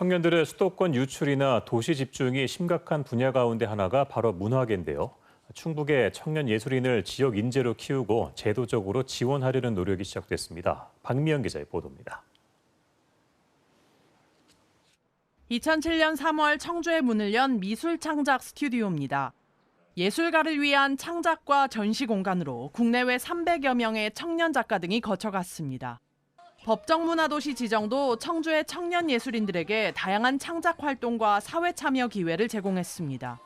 청년들의 수도권 유출이나 도시 집중이 심각한 분야 가운데 하나가 바로 문화계인데요. 충북의 청년 예술인을 지역 인재로 키우고 제도적으로 지원하려는 노력이 시작됐습니다. 박미연 기자의 보도입니다. 2007년 3월 청주에 문을 연 미술 창작 스튜디오입니다. 예술가를 위한 창작과 전시 공간으로 국내외 300여 명의 청년 작가 등이 거쳐갔습니다. 법정문화도시 지정도 청주의 청년 예술인들에게 다양한 창작 활동과 사회 참여 기회를 제공했습니다.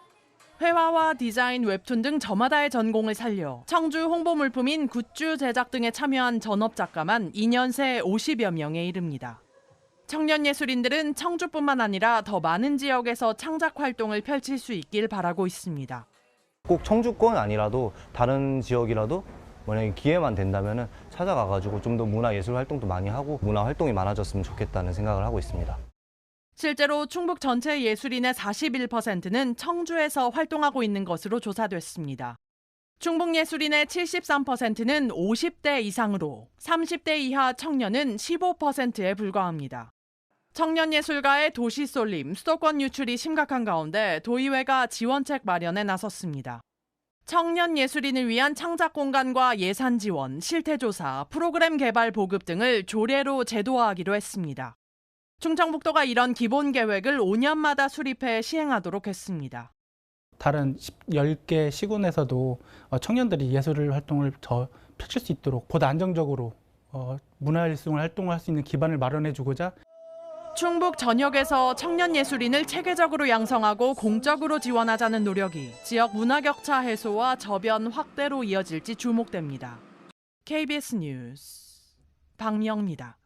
회화와 디자인, 웹툰 등 저마다의 전공을 살려 청주 홍보 물품인 굿즈 제작 등에 참여한 전업 작가만 2년 새 50여 명에 이릅니다. 청년 예술인들은 청주뿐만 아니라 더 많은 지역에서 창작 활동을 펼칠 수 있길 바라고 있습니다. 꼭 청주권 아니라도 다른 지역이라도 만약에 기회만 된다면 찾아가가지고 좀 더 문화 예술 활동도 많이 하고 문화 활동이 많아졌으면 좋겠다는 생각을 하고 있습니다. 실제로 충북 전체 예술인의 41%는 청주에서 활동하고 있는 것으로 조사됐습니다. 충북 예술인의 73%는 50대 이상으로 30대 이하 청년은 15%에 불과합니다. 청년 예술가의 도시 쏠림, 수도권 유출이 심각한 가운데 도의회가 지원책 마련에 나섰습니다. 청년 예술인을 위한 창작 공간과 예산 지원, 실태 조사, 프로그램 개발 보급 등을 조례로 제도화하기로 했습니다. 충청북도가 이런 기본 계획을 5년마다 수립해 시행하도록 했습니다. 다른 10개 시군에서도 어, 청년들이 예술 활동을 더 펼칠 수 있도록 보다 안정적으로 어, 문화예술 활동을 할수 있는 기반을 마련해 주고자 충북 전역에서 청년 예술인을 체계적으로 양성하고 공적으로 지원하자는 노력이 지역 문화 격차 해소와 저변 확대로 이어질지 주목됩니다. KBS 뉴스 박미영입니다.